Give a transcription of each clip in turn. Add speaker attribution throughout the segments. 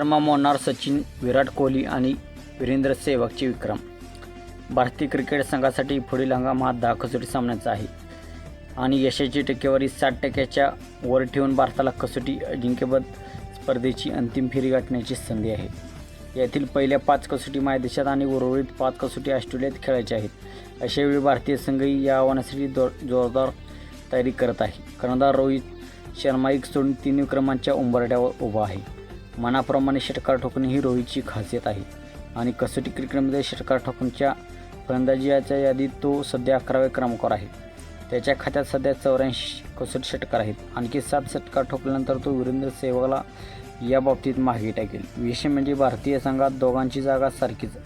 Speaker 1: शर्मा मोडणार सचिन विराट कोहली आणि वीरेंद्र सेहवागचे विक्रम. भारतीय क्रिकेट संघासाठी पुढील हंगाम हा दहा कसोटी सामन्याचा आहे. आणि यशाची टक्केवारी साठ टक्क्याच्या वर ठेवून भारताला कसोटी अजिंक्यपद स्पर्धेची अंतिम फेरी गाठण्याची संधी आहे. यातील पहिल्या पाच कसोटी मायदेशात आणि उर्वरित पाच कसोटी ऑस्ट्रेलियात खेळायच्या आहेत. अशावेळी भारतीय संघही या आव्हानासाठी दो जोरदार तयारी करत आहे. कर्णधार रोहित शर्मा एक सोडून तीन विक्रमांच्या उंबरड्यावर उभा आहे. मनाप्रमाणे षटकार ठोकणे ही रोहितची खासियत आहे. आणि कसोटी क्रिकेटमध्ये षटकार ठोकणच्या फलंदाजीच्या यादीत तो सध्या अकराव्या क्रमांकावर आहे. त्याच्या खात्यात सध्या चौऱ्याऐंशी कसोटी षटकार आहेत. आणखी सात षटकार ठोकल्यानंतर तो वीरेंद्र सेहवागला या बाबतीत मागे टाकेल. विशेष म्हणजे भारतीय संघात दोघांची जागा सारखीच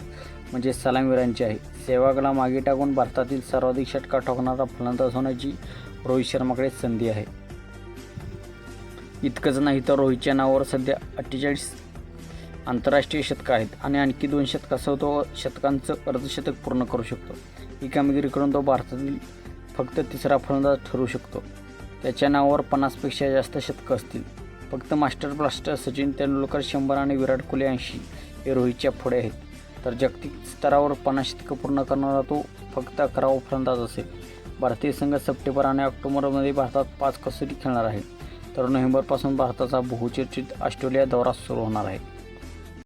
Speaker 1: म्हणजे सलामीवीरांची आहे. सेहवागला मागे टाकून भारतातील सर्वाधिक षटकार ठोकणारा फलंदाज होण्याची रोहित शर्माकडे संधी आहे. इतकंच नाही तर रोहितच्या नावावर सध्या अठ्ठेचाळीस आंतरराष्ट्रीय शतकं आहेत आणि आणखी दोन शतकासह तो शतकांचं अर्धशतक पूर्ण करू शकतो. ही कामगिरी करून तो भारतातील फक्त तिसरा फलंदाज ठरू शकतो. त्याच्या नावावर पन्नासपेक्षा जास्त शतकं असतील. फक्त मास्टर ब्लास्टर सचिन तेंडुलकर शंभर आणि विराट कोहली ऐंशी हे रोहितच्या पुढे आहेत. तर जागतिक स्तरावर पन्नास शतकं पूर्ण करणारा तो फक्त अकरावा फलंदाज असेल. भारतीय संघ सप्टेंबर आणि ऑक्टोबरमध्ये भारतात पाच कसोटी खेळणार आहे. तर नोव्हेंबरपासून भारताचा बहुचर्चित ऑस्ट्रेलिया दौरा सुरू होणार आहे.